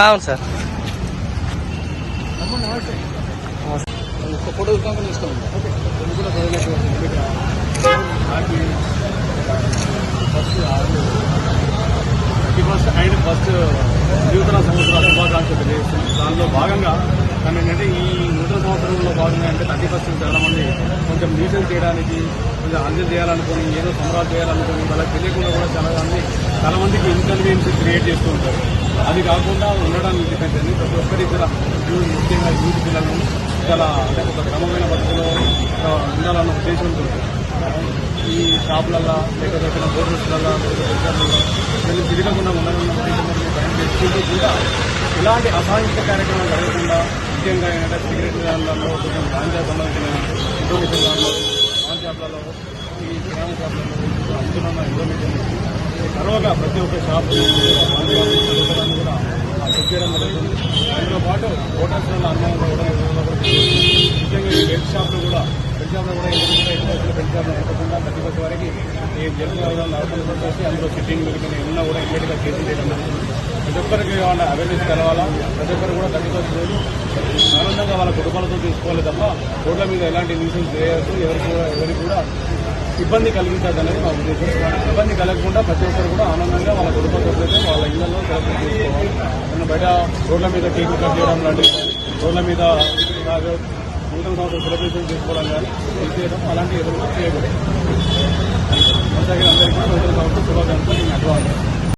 అవును sir. First and first నూతన సంవత్సర శుభాకాంక్షలు తెలియజేస్తున్నాం దానిలో భాగంగా కానీ ఏంటంటే ఈ నూతన సంవత్సరంలో భాగంగా అంటే థర్టీ ఫస్ట్ చాలా మంది కొంచెం న్యూసెన్స్ చేయడానికి కొంచెం అంజలి చేయాలనుకొని ఏదో సంబరాలు చేయాలనుకొని వాళ్ళకి తెలియకుండా కూడా చాలా మంది చాలా మందికి ఇన్కన్వీనియన్స్ క్రియేట్ చేస్తూ ఉంటారు. అది కాకుండా ఉండడానికి డిపెండ్ ప్రతి ఒక్కరి కూడా ముఖ్యంగా యూత్ పిల్లలను చాలా అంటే ఒక క్రమమైన పద్ధతిలో ఉండాలన్న ఉద్దేశంతో ఈ షాపులల్లో లేకపోతే హోటల్స్లలో వెళ్ళి తిరగకుండా ఉండాలన్న ఉద్దేశంతో ప్రయాణం చేసుకుంటూ కూడా ఇలాంటి అసాంఘిక కార్యక్రమాలు జరగకుండా ముఖ్యంగా ఏంటంటే సిగరెట్ దానిలో కొంచెం గాంజా సంబంధించిన ఇన్ఫర్మేషన్ దానిలో పాన్ షాప్లలో ఈ గ్రామ షాపులలో అందుతున్న ఇన్ఫర్మేషన్ తర్వాత ప్రతి ఒక్క షాప్ పాన్ చేయడం జరుగుతుంది. అందులో పాటు హోటల్స్ అన్నం కూడా ముఖ్యంగా ఈ బెల్ట్ షాప్లు కూడా బెల్ట్ షాప్లో కూడా ఎక్కువ బెల్ట్ షాప్లో నడపకుండా ప్రతి ఒక్క వారికి ఈ జల్ అవసరం చేసి అందులో సిట్టింగ్ దొరికిన ఉన్నా కూడా ఇమ్మీడియట్గా కేసులు చేయడం జరుగుతుంది. ప్రతి ఒక్కరికి వాళ్ళ అవేర్నెస్ కలవాలా ప్రతి ఒక్కరు కూడా థర్టీ ఫస్ట్ రోజు ఆనందంగా వాళ్ళ కుటుంబాలతో తీసుకోవాలి తప్ప రోడ్ల మీద ఎలాంటి న్యూసెన్స్ చేయొద్దు. ఎవరికి కూడా ఎవరికి కూడా ఇబ్బంది కలిగించదు అనేది మా ఉద్దేశం. ఇబ్బంది కలగకుండా ప్రతి ఒక్కరు కూడా ఆనందంగా వాళ్ళ కుటుంబంతో సభ్యులతో సెలబ్రేట్ చేసుకోవాలి. మనం బయట రోడ్ల మీద కేకులు కట్ చేయడం లాంటి రోడ్ల మీద నూతన సంవత్సరం సెలబ్రేషన్ చేసుకోవడం కానీ చేయడం అలాంటివి ఎదురు చేయకూడదు.